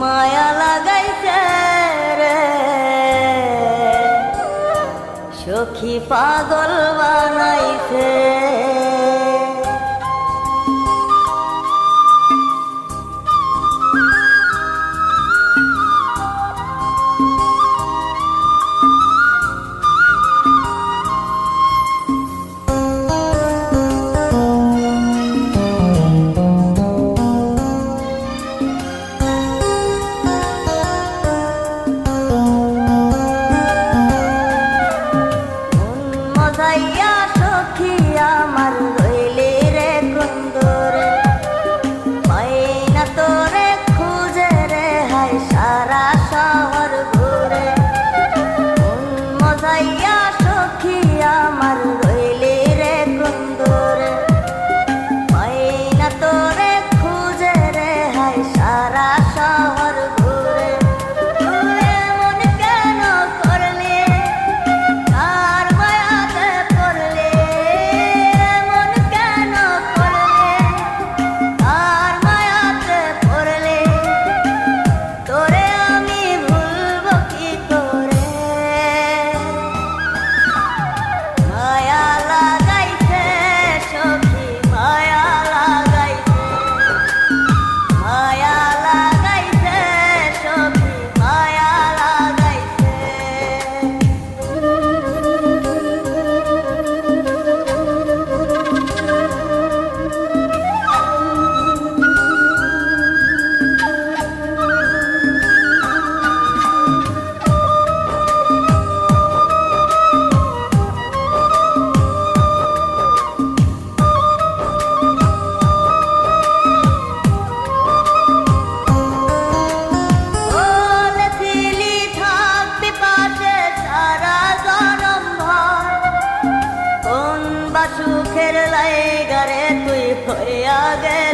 মায়া লাগাইতে রে। সখী পাগল বানাইছে। সুখের লাইগারে তুই হইয়া গেলে